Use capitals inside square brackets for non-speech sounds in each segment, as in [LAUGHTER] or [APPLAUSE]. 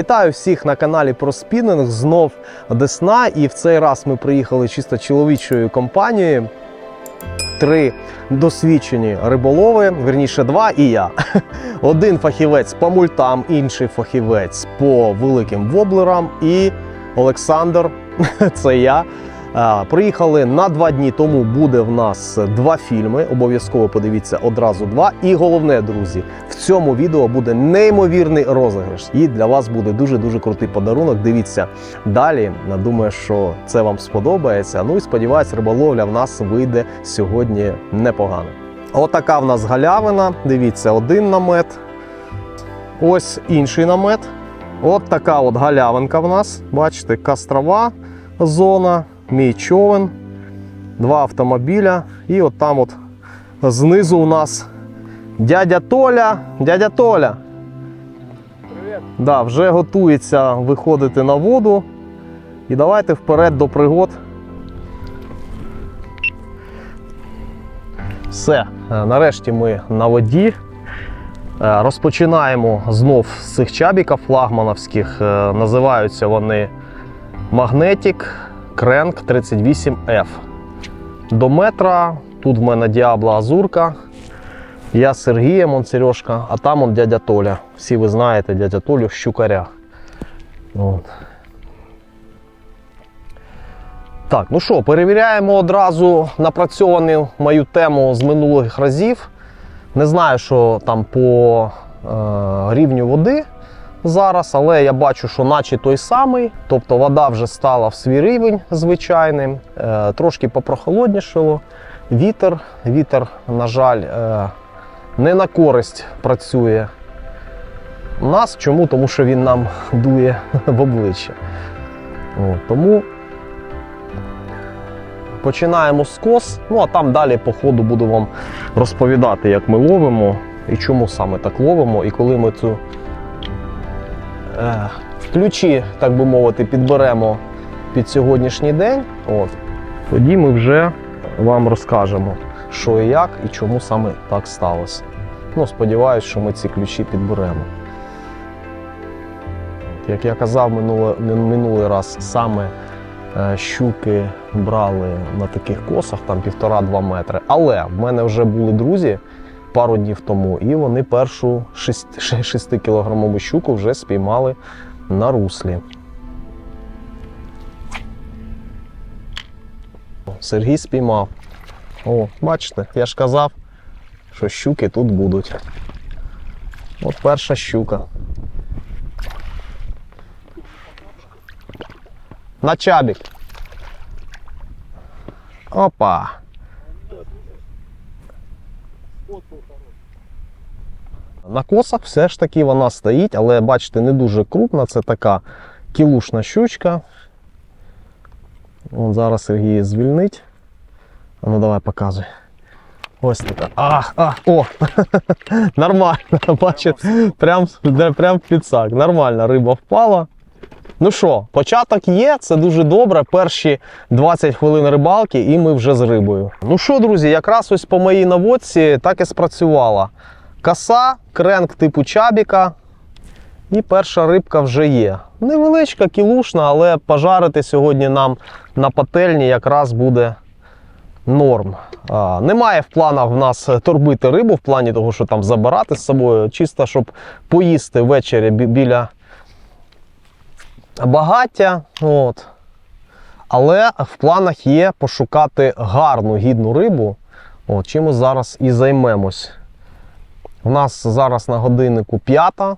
Вітаю всіх на каналі про спінінг. Знов Десна. І в цей раз ми приїхали чисто чоловічою компанією. Три досвідчені риболови, верніше два і я. [LAUGHS] Один фахівець по мультам, інший фахівець по великим воблерам. І Олександр, [LAUGHS] це я. Приїхали на два дні, тому буде в нас два фільми. Обов'язково подивіться одразу два. І головне, друзі, в цьому відео буде неймовірний розіграш. І для вас буде дуже дуже крутий подарунок. Дивіться далі. Думаю, що це вам сподобається. Ну і сподіваюсь, риболовля в нас вийде сьогодні непогано. Отака в нас галявина. Дивіться, один намет. Ось інший намет. От така от галявинка в нас. Бачите, кастрова зона, мій човен, два автомобіля. І от там от знизу у нас дядя Толя. Дядя Толя. Привіт. Да, вже готується виходити на воду. І давайте вперед до пригод. Все, е, нарешті ми на воді. Е, Розпочинаємо знов з цих чабіків флагмановських. Е, Називаються вони Magnetic Crank 38F. До метра. Тут в мене Діабло Азурка. Я з Сергієм, Сережка, а там он дядя Толя. Всі ви знаєте дядя Толю щукаря. От. Так, ну що, перевіряємо одразу напрацьовану мою тему з минулих разів. Не знаю, що там по е, рівню води зараз, але я бачу, що наче той самий. Тобто вода вже стала в свій рівень звичайним, е, трошки попрохолоднішало. Вітер, вітер, на жаль, е, не на користь працює нас. Чому? Тому що він нам [LAUGHS] дує в обличчя. Тому починаємо з кос, ну а там далі по ходу буду вам розповідати, як ми ловимо і чому саме так ловимо, і коли ми цю ключі, так би мовити, підберемо під сьогоднішній день, от, тоді ми вже вам розкажемо, що і як, і чому саме так сталося. Ну, сподіваюсь, що ми ці ключі підберемо. Як я казав минуле, минулий раз, саме е, щуки брали на таких косах, там півтора-два метри. Але в мене вже були друзі пару днів тому, і вони першу 6-кілограмову [LAUGHS] щуку вже спіймали на руслі. Сергій спіймав. О, бачите, я ж казав, що щуки тут будуть. От перша щука. На чабік. Опа. На косах все ж таки вона стоїть, але бачите, не дуже крупна. Це така кілушна щучка. От зараз Сергій звільнить. А ну давай показуй. Ось така. Ах, ах, о! [LAUGHS] Нормально, бачите, прям, прям підсак. Нормально, риба впала. Ну що, початок є, це дуже добре. Перші 20 хвилин рибалки, і ми вже з рибою. Ну що, друзі, якраз ось по моїй наводці так і спрацювала. Коса, кренк типу чабіка. І перша рибка вже є. Невеличка, кілушна, але пожарити сьогодні нам на пательні якраз буде норм. А, немає в планах в нас торбити рибу, в плані того, що там забирати з собою, чисто щоб поїсти ввечері біля багаття. От. Але в планах є пошукати гарну гідну рибу. От, чим ми зараз і займемось. У нас зараз на годиннику п'ята. Е,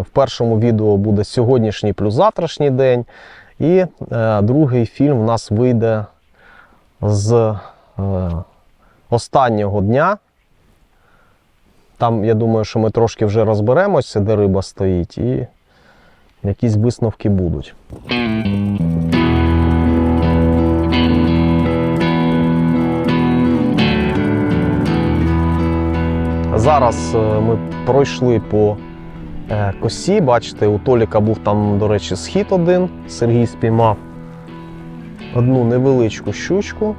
В першому відео буде сьогоднішній плюс завтрашній день. І е, другий фільм у нас вийде з е, останнього дня. Там, я думаю, що ми трошки вже розберемося, де риба стоїть, і якісь висновки будуть. Зараз е, ми пройшли по е, косі. Бачите, у Толіка був там, до речі, схід один. Сергій спіймав одну невеличку щучку.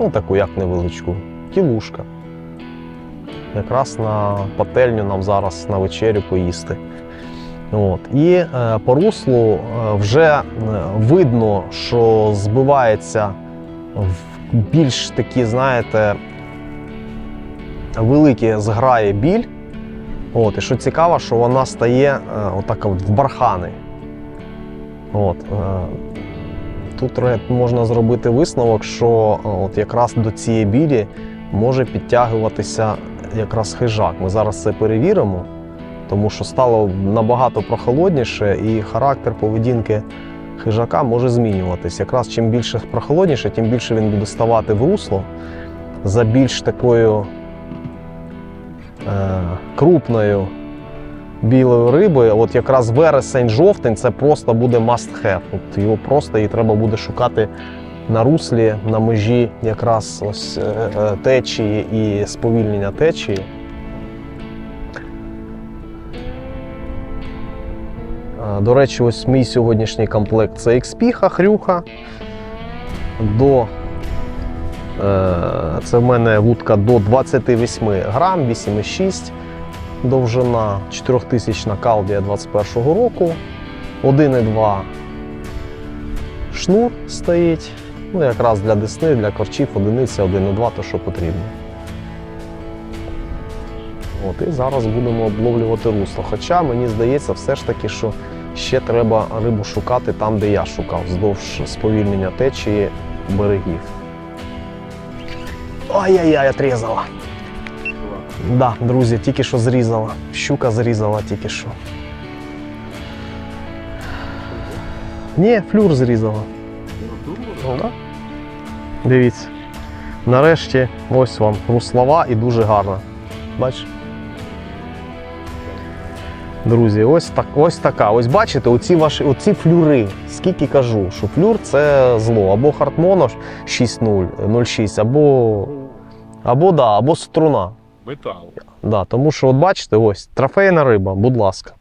Ну, таку як невеличку, кілушка. Якраз на пательню нам зараз на вечерю поїсти. От. І е, по руслу е, вже е, видно, що збивається в більш такі, знаєте, великі зграє біль. От, і що цікаво, що вона стає отак от в бархани. От, тут можна зробити висновок, що от якраз до цієї білі може підтягуватися якраз хижак. Ми зараз це перевіримо, тому що стало набагато прохолодніше і характер поведінки хижака може змінюватись. Якраз чим більше прохолодніше, тим більше він буде ставати в русло за більш такою е, крупною білою рибою. От якраз вересень-жовтень це просто буде must have. От його просто і треба буде шукати на руслі, на межі якраз ось е, е, течії і сповільнення течії. До речі, ось мій сьогоднішній комплект це XP хрюха. До Е, Це в мене вудка до 28 грам, 8,6 довжина, 4000 калдія 21 року, 1,2 шнур стоїть. Ну, якраз для десни, для корчів одиниця 1,2, то що потрібно. От, і зараз будемо обловлювати русло. Хоча мені здається, все ж таки, що ще треба рибу шукати там, де я шукав, вздовж сповільнення течії берегів. Ай-яй-яй, отрізала. Да, друзі, тільки що зрізала. Щука зрізала тільки що. Ні, флюр зрізала. Ну, да. Дивіться. Нарешті ось вам руслова і дуже гарна. Бачиш? Друзі, ось так, ось така. Ось бачите, оці ваші оці флюри. Скільки кажу, що флюр це зло. Або хартмоно 6.0, 0,6, або, або, да, або струна. Метал. Да, тому що, от бачите, ось трофейна риба, будь ласка.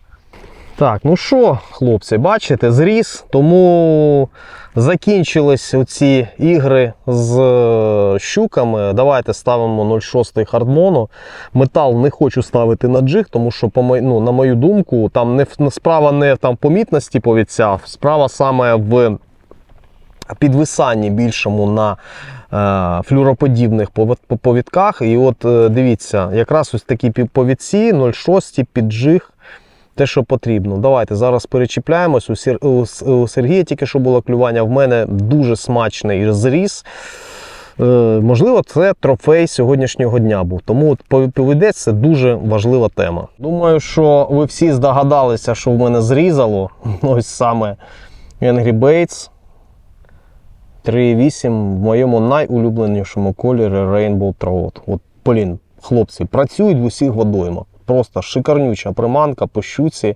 Так, ну що, хлопці, бачите, зріс, тому закінчились оці ігри з е, щуками. Давайте ставимо 0,6 хардмону. Метал не хочу ставити на джиг, тому що, ну, на мою думку, там не справа не там, помітності повідця, справа саме в підвисанні більшому на е, флюроподібних повід- повідках. І от е, дивіться, якраз ось такі повідці 0,6 піджиг. Те, що потрібно. Давайте зараз перечіпляємось. У, Сер... у Сергія тільки що було клювання. В мене дуже смачний зріз. Е, можливо, це трофей сьогоднішнього дня був. Тому повідець дуже важлива тема. Думаю, що ви всі здогадалися, що в мене зрізало. [LAUGHS] Ось саме Angry Baits 3.8 в моєму найулюбленішому кольорі Rainbow Trout. От, блін, хлопці, працюють в усіх водоймах. Просто шикарнюча приманка по щуці,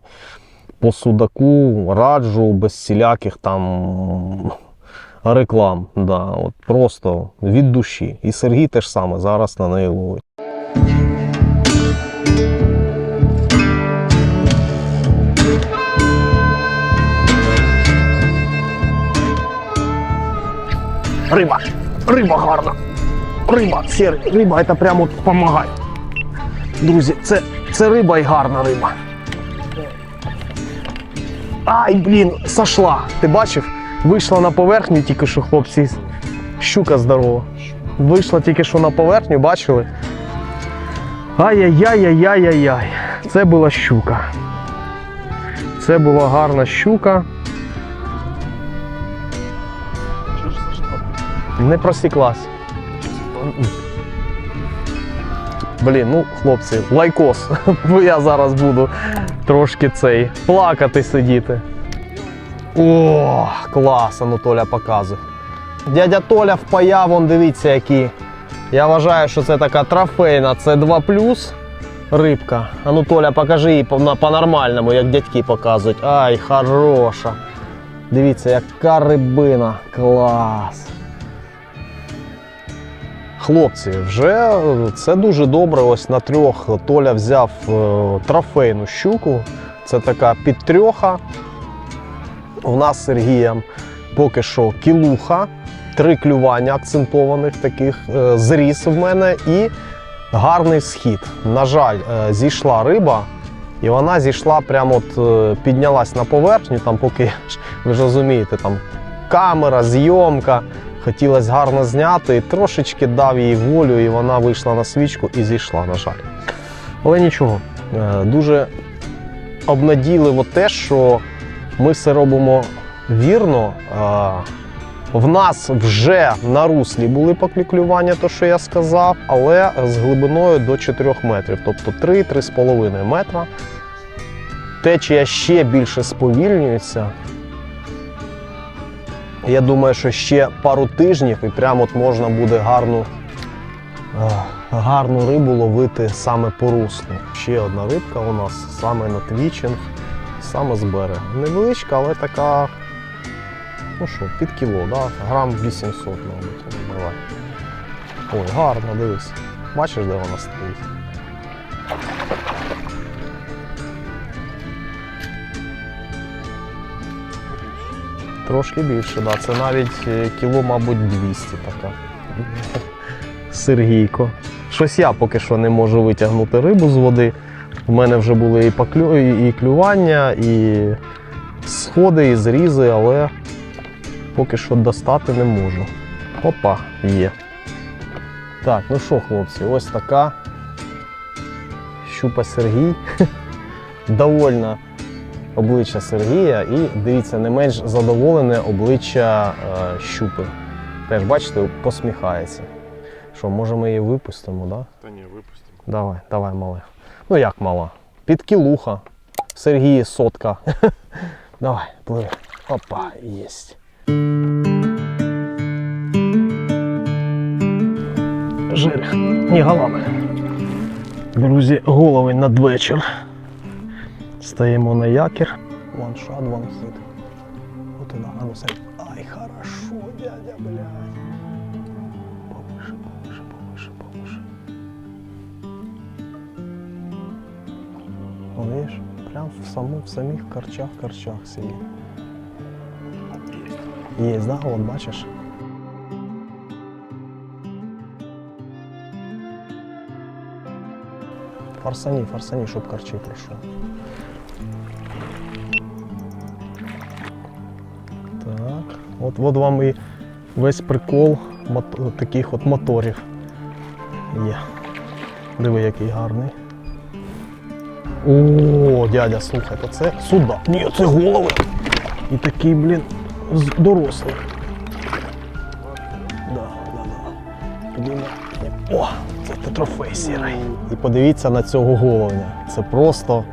по судаку, раджу, без всіляких там реклам. Да, от просто від душі. І Сергій теж саме зараз на неї ловить. Риба, риба гарна. Риба, сірий, риба, це прямо допомагає. Друзі, це, це риба і гарна риба. Ай, блін, сошла. Ти бачив? Вийшла на поверхню тільки що, хлопці. Щука здорова. Вийшла тільки що на поверхню, бачили? Ай-яй-яй-яй-яй-яй. Це була щука. Це була гарна щука. Не просіклась. Блін, ну, хлопці, лайкос. [LAUGHS] Бо я зараз буду трошки цей плакати сидіти. О, клас, Анатоля показує. Дядя Толя впаяв, вон дивіться, які. Я вважаю, що це така трофейна, це 2 рибка. Анатоля, покажи її по-нормальному, як дядьки показують. Ай, хороша. Дивіться, яка рибина. Клас. Хлопці, вже це дуже добре. Ось на трьох Толя взяв е, трофейну щуку. Це така підтрьоха. У нас з Сергієм поки що кілуха, три клювання акцентованих таких, е, зріс в мене і гарний схід. На жаль, е, зійшла риба, і вона зійшла прямо от е, піднялась на поверхню, там поки [LAUGHS] ви ж розумієте, там камера, зйомка. Хотілося гарно зняти, і трошечки дав їй волю, і вона вийшла на свічку і зійшла, на жаль. Але нічого, е, дуже обнадійливо те, що ми все робимо вірно. Е, В нас вже на руслі були поклювання, то що я сказав, але з глибиною до 4 метрів, тобто 3-3,5 метра. Течія ще більше сповільнюється. Я думаю, що ще пару тижнів і прямо от можна буде гарну, е, гарну рибу ловити саме по руслу. Ще одна рибка у нас саме на твічинг, саме з берега. Невеличка, але така, ну що, під кіло, да? грам 800, мабуть. Давай. Ой, гарно, дивись. Бачиш, де вона стоїть? Трошки більше, да. Це навіть е, кіло, мабуть, 200 така. Сергійко. Щось я поки що не можу витягнути рибу з води. У мене вже були і, поклю... і і клювання, і сходи, і зрізи, але поки що достати не можу. Опа, є. Так, ну що, хлопці, ось така щупа Сергій. [LAUGHS] Довольно обличчя Сергія і дивіться, не менш задоволене обличчя е, щупи. Теж, бачите, посміхається. Що, може ми її випустимо, так? Да? Та ні, випустимо. Давай, давай, мале. Ну як мала? Підкілуха. Сергій сотка. [LAUGHS] давай, пливи. Опа, єсть. Жерех, не голами. Друзі, головень надвечір. Стаємо на якір. Ван шот, ван хід. От вона, а ну. Ай, хорошо, дядя, блядь. Повише, повише, повише, повише. Видиш, прям в саму, в самих корчах-корчах сидить. Є, да, от бачиш? Фарсані, фарсані, щоб корчі пройшов. От, от вам і весь прикол таких от моторів. Є. Диви, який гарний. О, дядя, слухай, то це суда. Ні, це голови. І такий, блін, дорослий. Да, да, да. Підійме. О, це трофей сірий. І подивіться на цього головня. Це просто,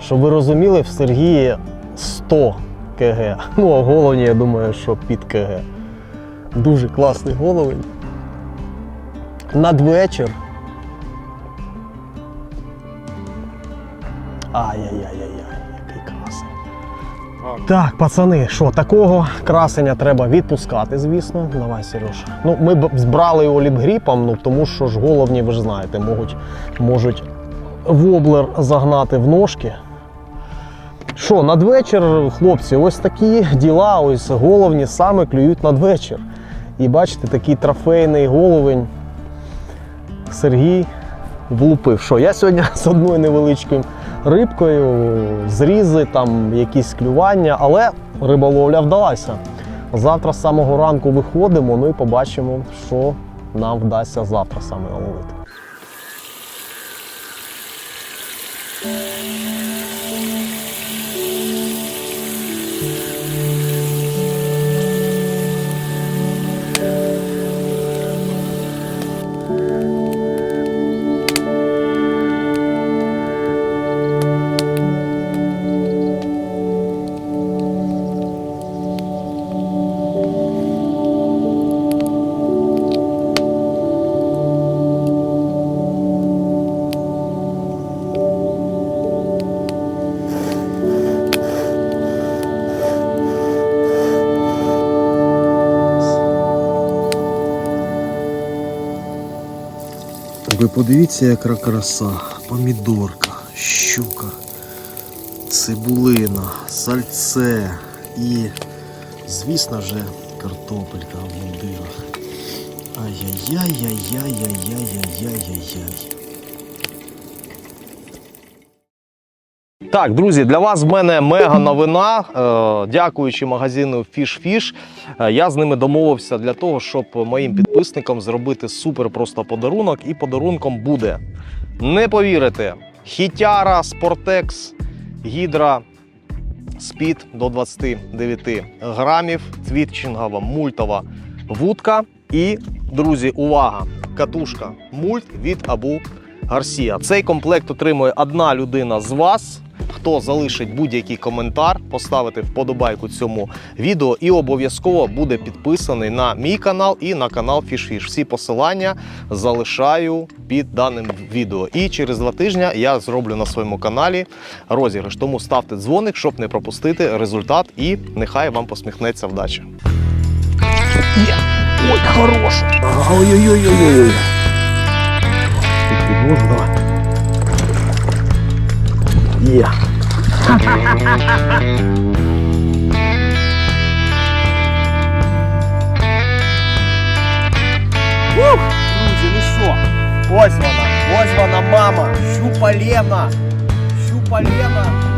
щоб ви розуміли, в Сергії 100 КГ. Ну, а головні, я думаю, що під КГ. Дуже класний головень. Надвечір. Ай-яй-яй-яй-яй, який красний. Так, пацани, що, такого красення треба відпускати, звісно. Давай, Сереж. Ну, ми б збрали його ліпгріпом, ну тому що ж головні, ви ж знаєте, можуть, можуть воблер загнати в ножки. Що, надвечір, хлопці, ось такі діла, ось головні саме клюють надвечір. І бачите, такий трофейний головень Сергій влупив. Що я сьогодні [LAUGHS] з одною невеличкою рибкою, зрізи, там якісь клювання, але риболовля вдалася. Завтра з самого ранку виходимо, ну і побачимо, що нам вдасться завтра саме ловити. Подивіться, яка краса. Помідорка, щука, цибулина, сальце і, звісно же, картопелька в мундирах. Ай-яй-яй-яй-яй-яй-яй-яй-яй. Так, друзі, для вас в мене мега новина. Е, Дякуючи магазину Fish Fish, е, я з ними домовився для того, щоб моїм підписникам зробити супер просто подарунок. І подарунком буде, не повірите, хітяра, спортекс, гідра. Спід до 29 грамів, твітчингова мультова вудка. І, друзі, увага! Катушка мульт від Абу Гарсія. Цей комплект отримує одна людина з вас. Хто залишить будь-який коментар, поставити вподобайку цьому відео і обов'язково буде підписаний на мій канал і на канал FishFish. Всі посилання залишаю під даним відео. І через два тижні я зроблю на своєму каналі розіграш. Тому ставте дзвоник, щоб не пропустити результат, і нехай вам посміхнеться вдача. Ой, хороша. Ой-ой-ой-ой-ой. Тут відвожу, давай. Є. Ух, друзі, ну що? Ось вона, ось вона, мама. Щупалена. Щупалена.